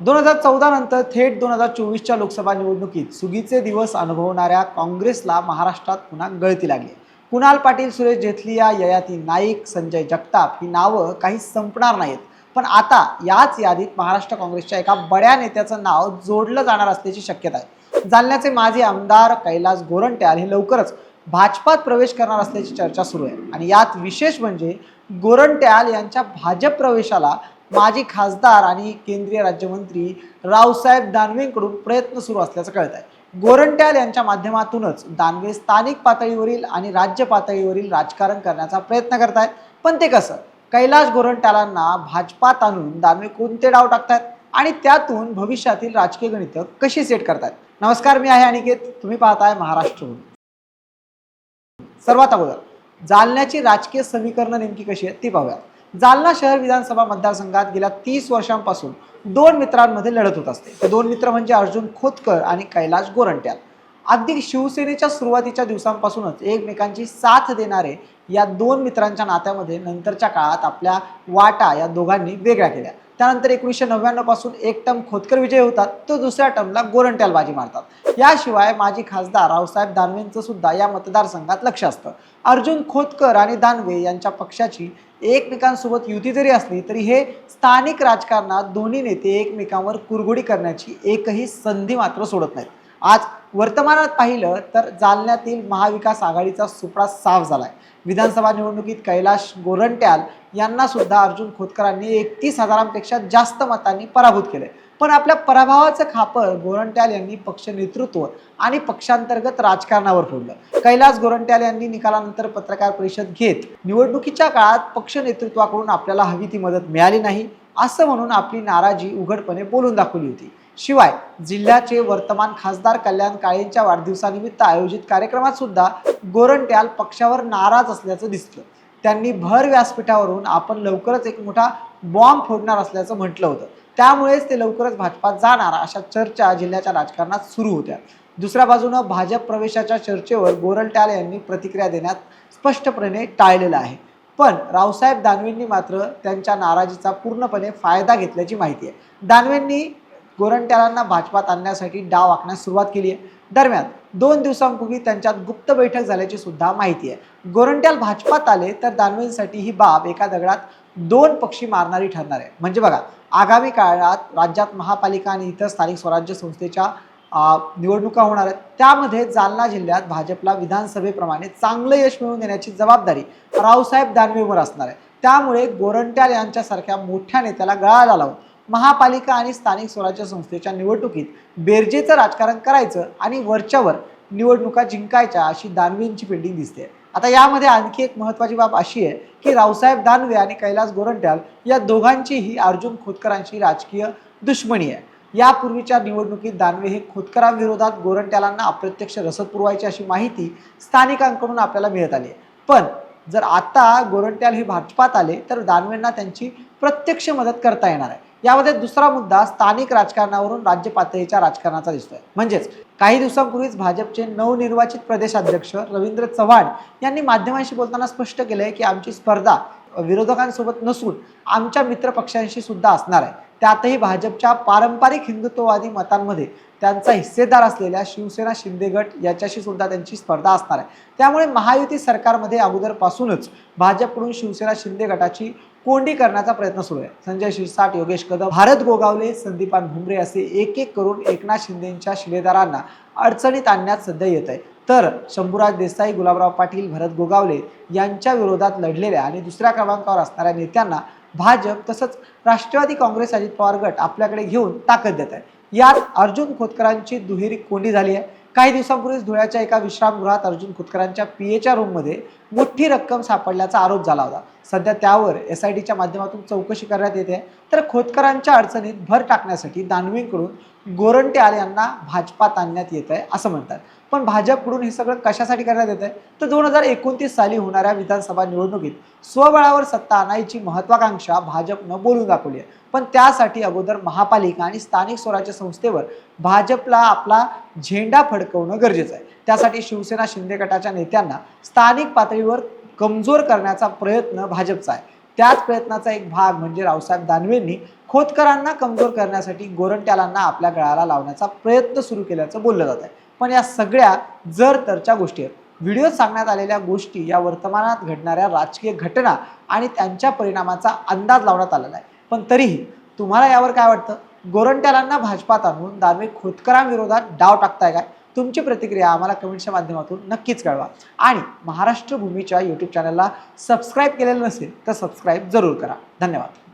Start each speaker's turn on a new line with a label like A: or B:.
A: दोन हजार चौदा नंतर थेट दोन हजार चोवीसच्या लोकसभा निवडणुकीत सुगीचे दिवस अनुभवणाऱ्या काँग्रेसला महाराष्ट्रात पुन्हा गळती लागली. कुणाल पाटील सुरेश जेथलिया ययाती नाईक संजय जगताप ही नावं काही संपणार नाहीत. पण आता याच यादीत महाराष्ट्र काँग्रेसच्या एका बड्या नेत्याचं नाव जोडलं जाणार असल्याची शक्यता आहे. जालन्याचे माजी आमदार कैलास गोरंट्याल हे लवकरच भाजपात प्रवेश करणार असल्याची चर्चा सुरू आहे. आणि यात विशेष म्हणजे गोरंट्याल यांच्या भाजप प्रवेशाला माजी खासदार आणि केंद्रीय राज्यमंत्री रावसाहेब दानवेंकडून प्रयत्न सुरू असल्याचं कळत आहे गोरंट्याल यांच्या माध्यमातूनच दानवे स्थानिक पातळीवरील आणि राज्य पातळीवरील राजकारण करण्याचा प्रयत्न करतायत. पण ते कसं? कैलाश गोरंट्यालांना भाजपात आणून दानवे कोणते डाव टाकतायत? आणि त्यातून भविष्यातील राजकीय गणितं कशी सेट करतायत? नमस्कार मी आहे अनिकेत. तुम्ही पाहताय महाराष्ट्र सर्वात अगोदर जालन्याची राजकीय समीकरणं नेमकी कशी आहेत ती पाहूया जालना शहर विधानसभा मतदारसंघात गेल्या तीस वर्षांपासून दोन मित्रांमध्ये लढत होत असते. ते दोन मित्र म्हणजे अर्जुन खोतकर आणि कैलाश गोरंट्याल. अगदी शिवसेनेच्या सुरुवातीच्या दिवसांपासूनच एकमेकांची साथ देणारे या दोन मित्रांच्या नात्यामध्ये नंतरच्या काळात आपल्या वाटा या दोघांनी वेगळ्या केल्या. त्यानंतर एकोणीसशे नव्याण्णवपासून एक टर्म खोतकर विजय होतात तो दुसऱ्या टर्मला गोरंट्याल बाजी मारतात. याशिवाय माजी खासदार रावसाहेब दानवेंचं सुद्धा या मतदारसंघात लक्ष असतं. अर्जुन खोतकर आणि दानवे यांच्या पक्षाची एकमेकांसोबत युती जरी असली तरी हे स्थानिक राजकारणात दोन्ही नेते एकमेकांवर कुरघोडी करण्याची एकही संधी मात्र सोडत नाहीत. आज वर्तमानात पाहिलं तर जालन्यातील महाविकास आघाडीचा सुपडा साफ झालाय. विधानसभा निवडणुकीत कैलाश गोरंट्याल यांना सुद्धा अर्जुन खोतकरांनी एकतीस हजारांपेक्षा जास्त मतांनी पराभूत केलंय. पण आपल्या पराभवाचं खापर गोरंट्याल यांनी पक्ष नेतृत्व आणि पक्षांतर्गत राजकारणावर फोडलं. कैलास गोरंट्याल यांनी निकालानंतर पत्रकार परिषद घेत निवडणुकीच्या काळात पक्ष नेतृत्वाकडून आपल्याला हवी ती मदत मिळाली नाही असं म्हणून आपली नाराजी उघडपणे बोलून दाखवली होती. शिवाय जिल्ह्याचे वर्तमान खासदार कल्याण काळेंच्या वाढदिवसानिमित्त आयोजित कार्यक्रमात सुद्धा गोरंट्याल पक्षावर नाराज असल्याचं दिसलं. त्यांनी भर व्यासपीठावरून आपण लवकरच एक मोठा बॉम्ब फोडणार असल्याचं म्हटलं होतं. त्यामुळेच ते लवकरच भाजपात जाणार. अशा चर्चा जिल्ह्याच्या राजकारणात सुरू होत्या. दुसऱ्या बाजूनं भाजप प्रवेशाच्या चर्चेवर गोरंट्याल यांनी प्रतिक्रिया देण्यात स्पष्टपणे टाळलेलं आहे. पण रावसाहेब दानवेंनी मात्र त्यांच्या नाराजीचा पूर्णपणे फायदा घेतल्याची माहिती आहे. दानवेंनी गोरंट्यालांना भाजपात आणण्यासाठी डाव आखण्यास सुरुवात केली आहे. दरम्यान दोन दिवसांपूर्वी त्यांच्यात गुप्त बैठक झाल्याची सुद्धा माहिती आहे. गोरंट्याल भाजपात आले तर दानवेंसाठी ही बाब एका दगडात दोन पक्षी मारणारी ठरणार आहे. म्हणजे बघा आगामी काळात राज्यात महापालिका आणि इतर स्थानिक स्वराज्य संस्थेच्या निवडणुका होणार आहेत. त्यामध्ये जालना जिल्ह्यात भाजपला विधानसभेप्रमाणे चांगलं यश मिळवून देण्याची जबाबदारी रावसाहेब दानवेवर असणार आहे. त्यामुळे गोरंट्याल यांच्यासारख्या मोठ्या नेत्याला गळाला लावून महापालिका आणि स्थानिक स्वराज्य संस्थेच्या निवडणुकीत बेरजेचं राजकारण करायचं आणि वरच्यावर निवडणुका जिंकायच्या अशी दानवेंची पेंडिंग दिसते. आता यामध्ये आणखी एक महत्त्वाची बाब अशी आहे की रावसाहेब दानवे आणि कैलास गोरंट्याल या दोघांचीही अर्जुन खोतकरांची राजकीय दुश्मनी आहे. यापूर्वीच्या निवडणुकीत दानवे हे खोतकरांविरोधात गोरंट्यालांना अप्रत्यक्ष रसद पुरवायची अशी माहिती स्थानिकांकडून आपल्याला मिळत आली आहे. पण जर आता गोरंट्याल हे भाजपात आले तर दानवेंना त्यांची प्रत्यक्ष मदत करता येणार आहे. यामध्ये दुसरा मुद्दा स्थानिक राजकारणावरून राज्य पातळीच्या राजकारणाचा दिसतोय. म्हणजेच काही दिवसांपूर्वीच भाजपचे नवनिर्वाचित प्रदेशाध्यक्ष रवींद्र चव्हाण यांनी माध्यमांशी बोलताना स्पष्ट केलंय की आमची स्पर्धा विरोधकांसोबत नसून आमच्या मित्रपक्षांशी सुद्धा असणार आहे. त्यातही भाजपच्या पारंपरिक हिंदुत्ववादी मतांमध्ये त्यांचा हिस्सेदार असलेल्या शिवसेना शिंदे गट याच्याशी सुद्धा त्यांची स्पर्धा असणार आहे. त्यामुळे महायुती सरकारमध्ये अगोदरपासूनच भाजपकडून शिवसेना शिंदे गटाची कोंडी करण्याचा प्रयत्न सुरू आहे. संजय शिरसाट योगेश कदम भारत गोगावले संदीपान भुमरे असे एक एक करून एकनाथ शिंदेंच्या शिलेदारांना अडचणीत आणण्यात सध्या येत आहे. तर शंभूराज देसाई गुलाबराव पाटील भरत गोगावले यांच्या विरोधात लढलेल्या आणि दुसऱ्या क्रमांकावर असणाऱ्या नेत्यांना भाजप तसंच राष्ट्रवादी काँग्रेस अजित पवार गट आपल्याकडे घेऊन ताकद देत आहे. यात अर्जुन खोतकरांची दुहेरी कोंडी झाली आहे. काही दिवसांपूर्वीच धुळ्याच्या एका विश्रामगृहात अर्जुन खोतकरांच्या पी एच्या रूममध्ये मोठी रक्कम सापडल्याचा आरोप झाला होता. सध्या त्यावर एस आय टीच्या माध्यमातून चौकशी करण्यात येते. तर खोतकरांच्या अडचणीत भर टाकण्यासाठी दानवींकडून गोरंट्याल यांना भाजपात आणण्यात येत आहे असं म्हणतात. पण भाजपकडून हे सगळं कशासाठी करण्यात येत आहे? तर दोन हजार एकोणतीस साली होणाऱ्या विधानसभा निवडणुकीत स्वबळावर सत्ता आणायची महत्वाकांक्षा भाजपनं बोलून दाखवली आहे. पण त्यासाठी अगोदर महापालिका आणि स्थानिक स्वराज्य संस्थेवर भाजपला आपला झेंडा फडकवणं गरजेचं आहे. त्यासाठी शिवसेना शिंदे गटाच्या नेत्यांना स्थानिक पातळीवर कमजोर करण्याचा प्रयत्न भाजपचा आहे. त्याच प्रयत्नाचा एक भाग म्हणजे रावसाहेब दानवेंनी खोतकरांना कमजोर करण्यासाठी गोरंट्यालांना आपल्या गळाला लावण्याचा प्रयत्न सुरू केल्याचं बोललं जात आहे पण या सगळ्या जर तरच्या गोष्टी आहेत. व्हिडिओत सांगण्यात आलेल्या गोष्टी या वर्तमानात घडणाऱ्या राजकीय घटना आणि त्यांच्या परिणामाचा अंदाज लावण्यात आलेला आहे. पण तरीही तुम्हाला यावर काय वाटतं? गोरंट्यालांना भाजपात आणून दानवे खोतकरांविरोधात डाव टाकताय काय? तुमची प्रतिक्रिया आम्हाला कमेंटच्या माध्यमातून नक्कीच कळवा. आणि महाराष्ट्र भूमीच्या यूट्यूब चॅनलला सबस्क्राईब केलेलं नसेल तर सबस्क्राईब जरूर करा. धन्यवाद.